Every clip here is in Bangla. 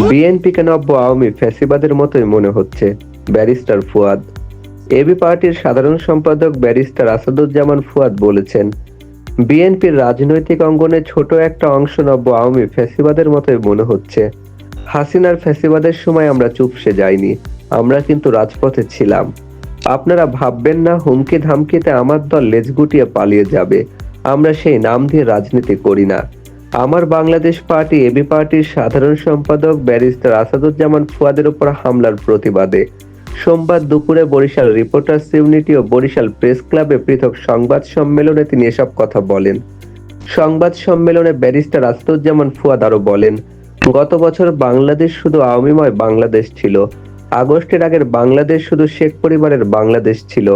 বিএনপিকে নব্য আওয়ামী ফ্যাসিবাদের মতোই মনে হচ্ছে, ব্যারিস্টার ফুয়াদ। এবি পার্টির সাধারণ সম্পাদক ব্যারিস্টার আসাদুজ্জামান ফুয়াদ বলেছেন, বিএনপির রাজনৈতিক অঙ্গনে ছোট একটা অংশ নব্য আওয়ামী ফ্যাসিবাদের মতোই মনে হচ্ছে। হাসিনার ফ্যাসিবাদের সময় আমরা চুপসে যাইনি, আমরা কিন্তু রাজপথে ছিলাম। আপনারা ভাববেন না হুমকি ধামকিতে আমার দল লেজ গুটিয়ে পালিয়ে যাবে, আমরা সেই নাম দিয়ে রাজনীতি করি না। আমার বাংলাদেশ পার্টি, এবি পার্টির সাধারণ সম্পাদক ব্যারিস্টার আসাদুজ্জামান ফুয়াদের উপর হামলার প্রতিবাদে। সোমবার দুপুরে বরিশাল রিপোর্টার্স ইউনিটি ও বরিশাল প্রেস ক্লাবে পৃথক সংবাদ সম্মেলনে তিনি এসব কথা বলেন। সংবাদ সম্মেলনে ব্যারিস্টার আসাদুজ্জামান ফুয়াদ আরও বলেন, গত বছর বাংলাদেশ শুধু আওয়ামীময় বাংলাদেশ ছিল। আগস্টের আগের বাংলাদেশ শুধু শেখ পরিবারের বাংলাদেশ ছিল।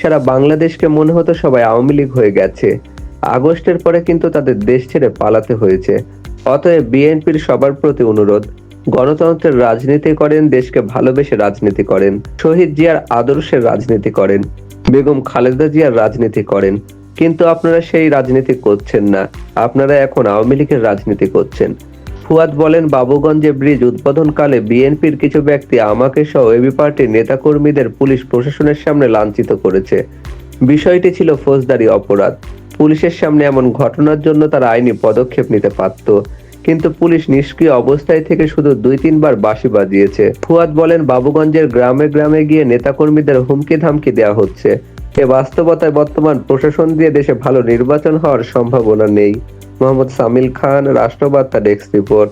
সারা বাংলাদেশকে মনে হতো সবাই আওয়ামী লীগ হয়ে গেছে। আগস্টের পরে কিন্তু তাদের দেশ ছেড়ে পালাতে হয়েছে। অতএব বিএনপির সবার প্রতি অনুরোধ, গণতন্ত্রের রাজনীতি করেন, দেশকে ভালোবেসে রাজনীতি করেন, শহীদ জিয়ার আদর্শের রাজনীতি করেন, বেগম খালেদা জিয়ার রাজনীতি করেন। কিন্তু আপনারা সেই রাজনীতি করছেন না, আপনারা এখন আওয়ামী লীগের রাজনীতি করছেন। ফুয়াদ বলেন, বাবুগঞ্জে ব্রিজ উদ্বোধনকালে বিএনপির কিছু ব্যক্তি আমাকে সহ এবি পার্টির নেতাকর্মীদের পুলিশ প্রশাসনের সামনে লাঞ্ছিত করেছে। বিষয়টি ছিল ফৌজদারি অপরাধ। পুলিশের সামনে এমন ঘটনার জন্য তারা আইনি পদক্ষেপ নিতে পারত। কিন্তু পুলিশ নিষ্ক্রিয় অবস্থায় থেকে শুধু দুই তিনবার বাঁশি বাজিয়েছে। ফুয়াদ বলেন, বাবুগঞ্জের গ্রামে গ্রামে গিয়ে নেতাকর্মীদের হুমকি ধামকি দেওয়া হচ্ছে। এ বাস্তবতায় বর্তমান প্রশাসন দিয়ে দেশে ভালো নির্বাচন হওয়ার সম্ভাবনা নেই। মোহাম্মদ সামিল খান, রাষ্ট্রবার্তা ডেস্ক রিপোর্ট।